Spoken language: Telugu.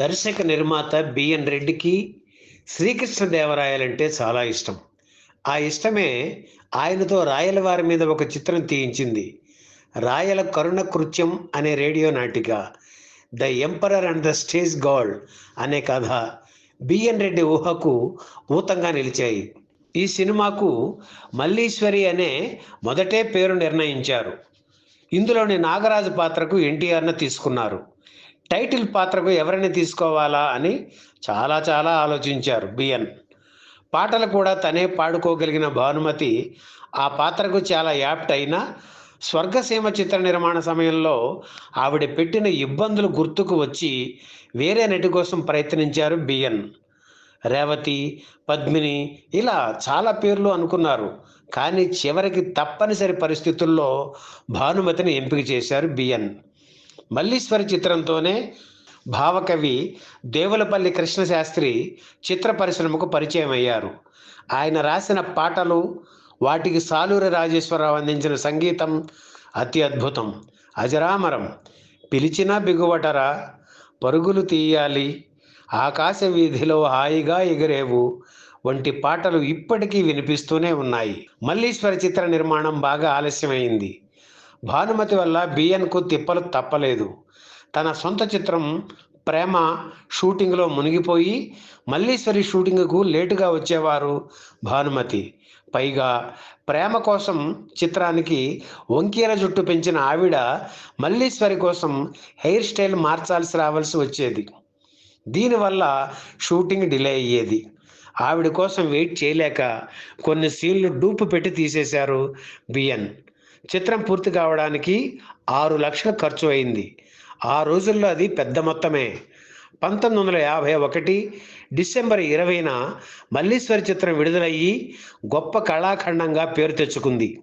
దర్శక నిర్మాత బిఎన్ రెడ్డికి శ్రీకృష్ణదేవరాయలంటే చాలా ఇష్టం. ఆ ఇష్టమే ఆయనతో రాయల వారి మీద ఒక చిత్రం తీయించింది. రాయల కరుణ కృత్యం అనే రేడియో నాటిక the emperor and the stage god అనే కథ బిఎన్ రెడ్డి ఊహకు ఊతంగా నిలిచాయి. ఈ సినిమాకు మల్లీశ్వరి అనే మొదటే పేరు నిర్ణయించారు. ఇందులోని నాగరాజు పాత్రకు ఎన్టీఆర్ను తీసుకున్నారు. టైటిల్ పాత్రకు ఎవరిని తీసుకోవాలా అని చాలా చాలా ఆలోచించారు బిఎన్. పాటలు కూడా తనే పాడుకోగలిగిన భానుమతి ఆ పాత్రకు చాలా యాప్ట్ అయినా స్వర్గసీమ చిత్ర నిర్మాణ సమయంలో ఆవిడ పెట్టిన ఇబ్బందులు గుర్తుకు వచ్చి వేరే నటి కోసం ప్రయత్నించారు బిఎన్. రేవతి పద్మిని ఇలా చాలా పేర్లు అనుకున్నారు. కానీ చివరికి తప్పనిసరి పరిస్థితుల్లో భానుమతిని ఎంపిక చేశారు బిఎన్. మల్లీశ్వరి చిత్రంతోనే భావకవి దేవులపల్లి కృష్ణశాస్త్రి చిత్ర పరిశ్రమకు పరిచయం అయ్యారు. ఆయన రాసిన పాటలు వాటికి సాలూరి రాజేశ్వరరావు అందించిన సంగీతం అతి అద్భుతం. అజరామరం పిలిచినా బిగువటరా పరుగులు తీయాలి ఆకాశ వీధిలో హాయిగా ఎగిరేవు వంటి పాటలు ఇప్పటికీ వినిపిస్తూనే ఉన్నాయి. మల్లీశ్వరి చిత్ర నిర్మాణం బాగా ఆలస్యమైంది. భానుమతి వల్ల బిఎన్కు తిప్పలు తప్పలేదు. తన సొంత చిత్రం ప్రేమ షూటింగ్లో మునిగిపోయి మల్లీశ్వరి షూటింగ్కు లేటుగా వచ్చేవారు భానుమతి. పైగా ప్రేమ కోసం చిత్రానికి వంకీల జుట్టు పెంచిన ఆవిడ మల్లీశ్వరి కోసం హెయిర్ స్టైల్ మార్చాల్సి రావాల్సి వచ్చేది. దీనివల్ల షూటింగ్ డిలే అయ్యేది. ఆవిడ కోసం వెయిట్ చేయలేక కొన్ని సీన్లు డూపు పెట్టి తీసేశారు బిఎన్. చిత్రం పూర్తి కావడానికి ఆరు లక్షల ఖర్చు అయింది. ఆ రోజుల్లో అది పెద్ద మొత్తమే. పంతొమ్మిది వందల యాభై ఒకటి డిసెంబర్ ఇరవైన మల్లీశ్వరి చిత్రం విడుదలయ్యి గొప్ప కళాఖండంగా పేరు తెచ్చుకుంది.